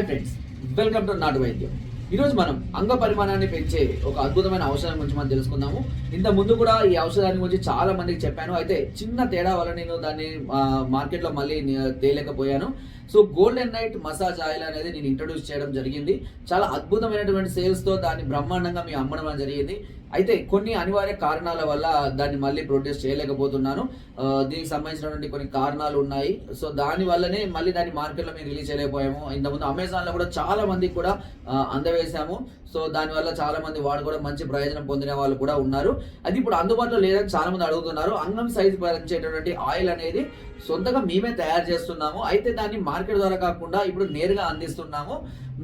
Hi friends welcome to నాటు వైద్యం ఈరోజు మనం అంగ పరిమాణాన్ని పెంచే ఒక అద్భుతమైన ఔషధం గురించి మనం తెలుసుకుందాము. ఇంత ముందు కూడా ఈ ఔషధాన్ని గురించి చాలా మందికి చెప్పాను. అయితే చిన్న తేడా వల్ల నేను దాన్ని మార్కెట్లో మళ్ళీ తేలేకపోయాను. So golden night massage oil అనేది నేను ఇంట్రడ్యూస్ చేయడం జరిగింది. చాలా అద్భుతమైనటువంటి సేల్స్తో దాన్ని బ్రహ్మాండంగా మీ అమ్మడం అనేది జరిగింది. అయితే కొన్ని అనివార్య కారణాల వల్ల దాన్ని మళ్ళీ ప్రొడ్యూస్ చేయలేకపోతున్నాను. దీనికి సంబంధించినటువంటి కొన్ని కారణాలు ఉన్నాయి. సో దాని వల్లనే మళ్ళీ దాన్ని మార్కెట్లో మేము రిలీజ్ చేయలేకపోయాము. ఇంతకుముందు అమెజాన్లో కూడా చాలా మంది కూడా అందవేశాము. సో దానివల్ల చాలా మంది వాడు కూడా మంచి ప్రయోజనం పొందిన వాళ్ళు కూడా ఉన్నారు. అది ఇప్పుడు అందుబాటులో లేదని చాలా మంది అడుగుతున్నారు. అంగం సైజు పెంచేటటువంటి ఆయిల్ అనేది సొంతగా మేమే తయారు చేస్తున్నాము. అయితే దాన్ని మార్కెట్ ద్వారా కాకుండా ఇప్పుడు నేరుగా అందిస్తున్నాము.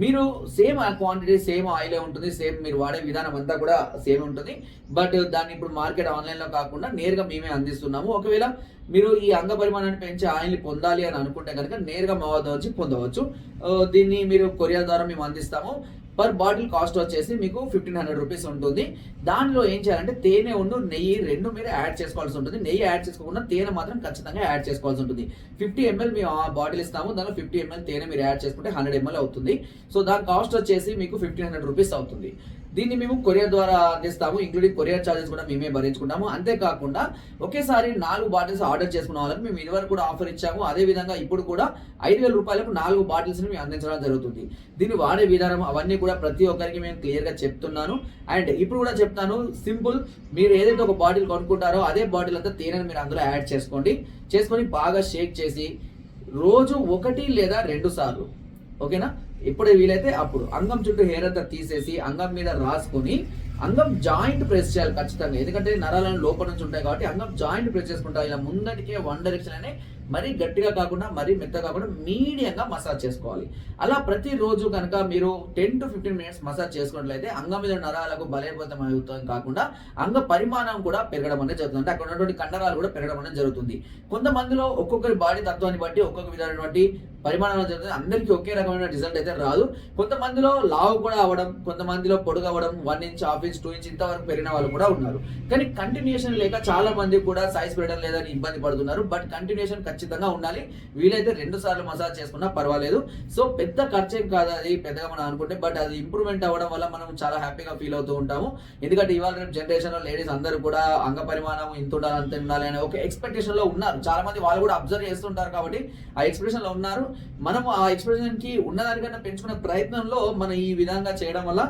మీరు సేమ్ ఆ క్వాంటిటీ సేమ్ ఆయిలే ఉంటుంది సేమ్ మీరు వాడే విధానం అంతా కూడా సేమ్ ఉంటుంది. బట్ దాన్ని ఇప్పుడు మార్కెట్ ఆన్లైన్లో కాకుండా నేరుగా మేమే అందిస్తున్నాము. ఒకవేళ మీరు ఈ అంగ పరిమాణాన్ని పెంచి ఆయిల్ని పొందాలి అని అనుకుంటే కనుక నేరుగా మా వద్ద వచ్చి పొందవచ్చు. Uh, దీన్ని మీరు కొరియర్ ద్వారా మేము అందిస్తాము. పర్ బాటిల్ కాస్ట్ వచ్చేసి మీకు ఫిఫ్టీన్ హండ్రెడ్ రూపీస్ ఉంటుంది. దానిలో ఏం చేయాలంటే తేనె ఉండు నెయ్యి రెండు మీరు యాడ్ చేసుకోవాల్సి ఉంటుంది. నెయ్యి యాడ్ చేసుకోకుండా తేనె మాత్రం ఖచ్చితంగా యాడ్ చేసుకోవాల్సి ఉంటుంది. ఫిఫ్టీ ఎంఎల్ మేము ఆ బాటిల్ ఇస్తాము. దానిలో ఫిఫ్టీ ఎంఎల్ తేనె మీరు యాడ్ చేసుకుంటే హండ్రెడ్ ఎంఎల్ అవుతుంది. సో దాని కాస్ట్ వచ్చేసి మీకు ఫిఫ్టీన్ హండ్రెడ్ రూపీస్ అవుతుంది. దీన్ని మేము కొరియర్ ద్వారా అందిస్తాము. ఇంక్లూడింగ్ కొరియర్ ఛార్జెస్ కూడా మేమే భరించుకుంటాము. అంతేకాకుండా ఒకేసారి నాలుగు బాటిల్స్ ఆర్డర్ చేసుకున్న వాళ్ళకి మేము ఇదివరకు కూడా ఆఫర్ ఇచ్చాము. అదే విధంగా ఇప్పుడు కూడా ఐదు వేల రూపాయలకు నాలుగు బాటిల్స్ మేము అందించడం జరుగుతుంది. దీన్ని వాడే విధానం అవన్నీ కూడా ప్రతి ఒక్కరికి మేము క్లియర్గా చెప్తున్నాను. అండ్ ఇప్పుడు కూడా చెప్తాను సింపుల్ మీరు ఏదైతే ఒక బాటిల్ కొనుక్కుంటారో అదే బాటిల్ అంతా తేనెను మీరు అందులో యాడ్ చేసుకోండి. చేసుకొని బాగా షేక్ చేసి రోజు ఒకటి లేదా రెండు సార్లు ఓకేనా? ఎప్పుడు వీలైతే అప్పుడు. అంగం చుట్టూ హెయిర్ అంతా తీసేసి అంగం మీద రాసుకొని అంగం జాయింట్ ప్రెస్ చేయాలి ఖచ్చితంగా. ఎందుకంటే నరాలను లోపల నుంచి ఉంటాయి కాబట్టి అంగం జాయింట్ ప్రెస్ చేసుకుంటా ఇలా ముందటికే వన్ డైరెక్షన్ అనే మరీ గట్టిగా కాకుండా మరీ మెత్తగా కాకుండా మీడియంగా మసాజ్ చేసుకోవాలి. అలా ప్రతిరోజు కనుక మీరు ten to fifteen minutes massage చేసుకున్నట్లయితే అంగం మీద నరాలకు బలైపోతం అవుతుంది కాకుండా అంగ పరిమాణం కూడా పెరగడం అనేది జరుగుతుంది. అంటే అక్కడ ఉన్నటువంటి కండరాలు కూడా పెరగడం అనేది జరుగుతుంది. కొంతమందిలో ఒక్కొక్కరి బాడీ తత్వాన్ని బట్టి ఒక్కొక్క విధమైనటువంటి పరిమాణం జరుగుతుంది అందరికీ ఒకే రకమైన రిజల్ట్ అయితే రాదు. కొంతమందిలో లావు కూడా అవ్వడం కొంతమందిలో పొడుగు అవ్వడం one inch half inch two inch ఇంతవరకు పెరిగిన వాళ్ళు కూడా ఉన్నారు. కానీ కంటిన్యూషన్ లేక చాలా మంది కూడా సైజ్ పెరగడం లేదని ఇబ్బంది పడుతున్నారు. బట్ కంటిన్యూషన్ ఖచ్చితంగా ఉండాలి. వీలైతే రెండు సార్లు మసాజ్ చేసుకున్నా పర్వాలేదు. సో పెద్ద ఖర్చు ఏం కాదు అది పెద్దగా మనం అనుకుంటే బట్ అది ఇంప్రూవ్మెంట్ అవ్వడం వల్ల మనం చాలా హ్యాపీగా ఫీల్ అవుతూ ఉంటాము. ఎందుకంటే ఇవాళ రేపు జనరేషన్లో లేడీస్ అందరూ కూడా అంగ పరిమాణం ఇంత ఉండాలి అంత ఉండాలి అనే ఒక ఎక్స్పెక్టేషన్లో ఉన్నారు. చాలా మంది వాళ్ళు కూడా అబ్జర్వ్ చేస్తుంటారు కాబట్టి ఆ ఎక్స్ప్రెషన్లో ఉన్నారు. మనం ఆ ఎక్స్ప్రెషన్కి ఉన్నదానికన్నా పెంచుకునే ప్రయత్నంలో మనం ఈ విధంగా చేయడం వల్ల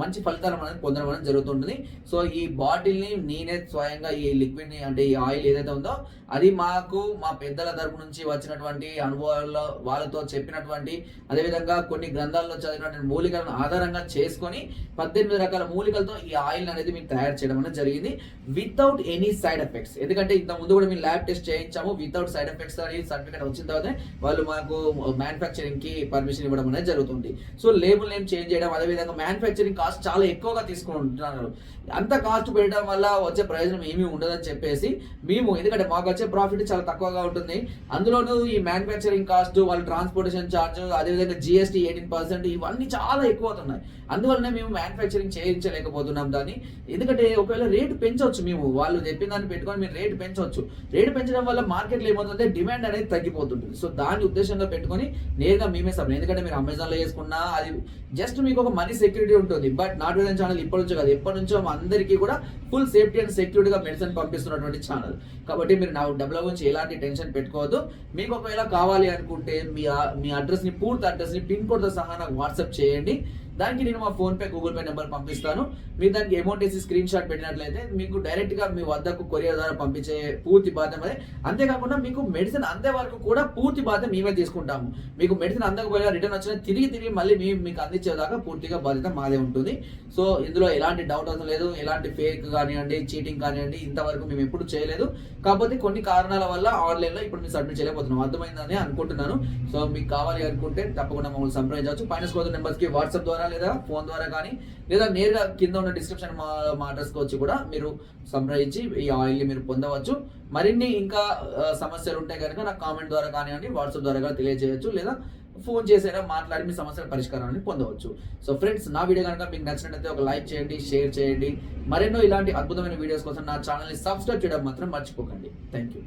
మంచి ఫలితాలు అనేది పొందడం అనేది జరుగుతుంటుంది. సో ఈ బాటిల్ని నేనే స్వయంగా ఈ లిక్విడ్ని అంటే ఈ ఆయిల్ ఏదైతే ఉందో అది మాకు మా పెద్దల తరపు నుంచి వచ్చినటువంటి అనుభవాల్లో వాళ్ళతో చెప్పినటువంటి అదేవిధంగా కొన్ని గ్రంథాల్లో చదివినటువంటి మూలికలను ఆధారంగా చేసుకొని పద్దెనిమిది రకాల మూలికలతో ఈ ఆయిల్ అనేది మేము తయారు చేయడం అనేది జరిగింది. వితౌట్ ఎనీ సైడ్ ఎఫెక్ట్స్ ఎందుకంటే ఇంత ముందు కూడా మేము ల్యాబ్ టెస్ట్ చేయించాము. వితౌట్ సైడ్ ఎఫెక్ట్స్ అని సర్టిఫికేట్ వచ్చిన తర్వాత వాళ్ళు మాకు మ్యానుఫ్యాక్చరింగ్కి పర్మిషన్ ఇవ్వడం అనేది జరుగుతుంది. సో లేబుల్ నేమ్ చేంజ్ చేయడం అదేవిధంగా మ్యానుఫ్యాక్చరింగ్ కాస్ట్ చాలా ఎక్కువగా తీసుకుంటున్నారు. అంత కాస్ట్ పెట్టడం వల్ల వచ్చే ప్రయోజనం ఏమీ ఉండదని చెప్పేసి మేము ఎందుకంటే మాకు వచ్చే ప్రాఫిట్ చాలా తక్కువగా ఉంటుంది. అందులోనూ ఈ మ్యానుఫ్యాక్చరింగ్ కాస్ట్ వాళ్ళ ట్రాన్స్పోర్టేషన్ ఛార్జ్ అదేవిధంగా జిఎస్టీ ఎయిటీన్ పర్సెంట్ ఇవన్నీ చాలా ఎక్కువ అవుతున్నాయి అందువల్లనే మేము మ్యానుఫ్యాక్చరింగ్ చేయించలేకపోతున్నాం దాన్ని. ఎందుకంటే ఒకవేళ రేటు పెంచవచ్చు మేము వాళ్ళు చెప్పిన దాన్ని పెట్టుకొని మీరు రేటు పెంచవచ్చు రేటు పెంచడం వల్ల మార్కెట్లో ఏమవుతుందంటే డిమాండ్ అనేది తగ్గిపోతుంటుంది. సో దాని ఉద్దేశంగా పెట్టుకొని నేరుగా మేమే సప్లై ఎందుకంటే మీరు అమెజాన్లో చేసుకున్నా అది జస్ట్ మీకు ఒక మనీ సెక్యూరిటీ ఉంటుంది. బట్ నాట్ విజన్ ఛానల్ ఇప్పటి నుంచో కాదు. ఎప్పటి నుంచో అందరికీ కూడా ఫుల్ సేఫ్టీ అండ్ సెక్యూరిటీగా మెడిసిన్ పంపిస్తున్నటువంటి ఛానల్ కాబట్టి మీరు నా డబ్బుల గురించి ఎలాంటి టెన్షన్ పెట్టుకోవద్దు. మీకు ఒకవేళ కావాలి అనుకుంటే మీ మీ అడ్రస్ని పూర్తి అడ్రస్ని పిన్ కోడ్తో సహా నాకు వాట్సాప్ చేయండి. దానికి నేను మా ఫోన్పే గూగుల్ పే నెంబర్ పంపిస్తాను. మీరు దానికి అమౌంట్ వేసి స్క్రీన్ షాట్ పెట్టినట్లయితే మీకు డైరెక్ట్గా మీ వద్దకు కొరియర్ ద్వారా పంపించే పూర్తి బాధ్యత అదే అంతేకాకుండా మీకు మెడిసిన్ అందే వరకు కూడా పూర్తి బాధ్యత మేమే తీసుకుంటాము. మీకు మెడిసిన్ అందకపోయినా రిటర్న్ వచ్చినా తిరిగి తిరిగి మళ్ళీ మేము మీకు అందించేదాకా పూర్తిగా బాధ్యత మాదే ఉంటుంది. సో ఇందులో ఎలాంటి డౌట్ అవసరం లేదు. ఎలాంటి ఫేక్ కానివ్వండి చీటింగ్ కానివ్వండి ఇంతవరకు మేము ఎప్పుడు చేయలేదు. కాకపోతే కొన్ని కారణాల వల్ల ఆన్లైన్లో ఇప్పుడు మేము సబ్మిట్ చేయలేకపోతున్నాం. అర్థమైందని అనుకుంటున్నాను. సో మీకు కావాలి అనుకుంటే తప్పకుండా మమ్మల్ని సంప్రదించవచ్చు. ఫైనాన్స్ కోసం నెంబర్స్కి వాట్సాప్ ద్వారా లేదా ఫోన్ ద్వారా కానీ లేదా నేరుగా కింద ఉన్న డిస్క్రిప్షన్ మా మా అడ్రస్కి వచ్చి కూడా మీరు సంప్రదించి ఈ ఆయిల్ని మీరు పొందవచ్చు. మరిన్ని ఇంకా సమస్యలు ఉంటే కనుక నాకు కామెంట్ ద్వారా కానివ్వండి వాట్సాప్ ద్వారా కానీ తెలియజేయచ్చు లేదా ఫోన్ చేసేలా మాట్లాడి మీ సమస్యల పరిష్కారాన్ని పొందవచ్చు. సో ఫ్రెండ్స్ నా వీడియో కనుక మీకు నచ్చినట్లయితే ఒక లైక్ చేయండి షేర్ చేయండి. మరెన్నో ఇలాంటి అద్భుతమైన వీడియోస్ కోసం నా ఛానల్ని సబ్స్క్రైబ్ చేయడం మాత్రం మర్చిపోకండి. Thank you